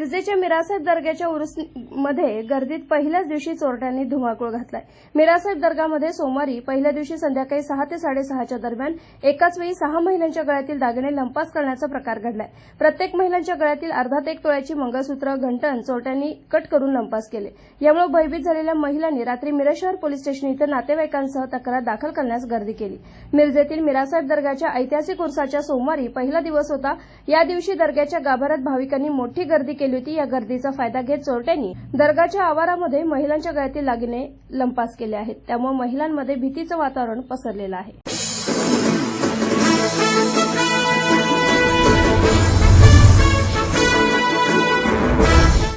मिरजेच्या मिरासाहेब दर्ग्याच्या उरुसमध्ये गर्दीत पहिल्याच दिवशी चोरट्यांनी धुमाकूळ घातलाय. मिरासाहेब दर्गामध्ये सोमवारी पहिल्या दिवशी संध्याकाळी सहा ते साडेसहाच्या दरम्यान एकाच वेळी सहा महिलांच्या गळ्यातील दागिने लंपास करण्याचा प्रकार घडलाय. प्रत्येक महिलांच्या गळ्यातील अर्धा ते एक तोळ्याची मंगळसूत्र घंटण चोरट्यांनी कट करून लंपास केले. यामुळे भयभीत झालेल्या महिलांनी रात्री मिरज शहर पोलीस स्टेशन इथं नातेवाईकांसह तक्रार दाखल करण्यास गर्दी केली. मिरजेतील मिरासाहेब दर्गाच्या ऐतिहासिक उर्साच्या सोमवारी पहिला दिवस होता. या दिवशी दर्ग्याच्या गाभाऱ्यात भाविकांनी मोठी गर्दी केली. केली होती. या गर्दीचा फायदा घेत चोरट्यांनी दर्गाच्या आवारामध्ये महिलांच्या गळ्यातील दागिने लंपास केले आहेत. त्यामुळे महिलांमध्ये भीतीचं वातावरण पसरलेलं आहे.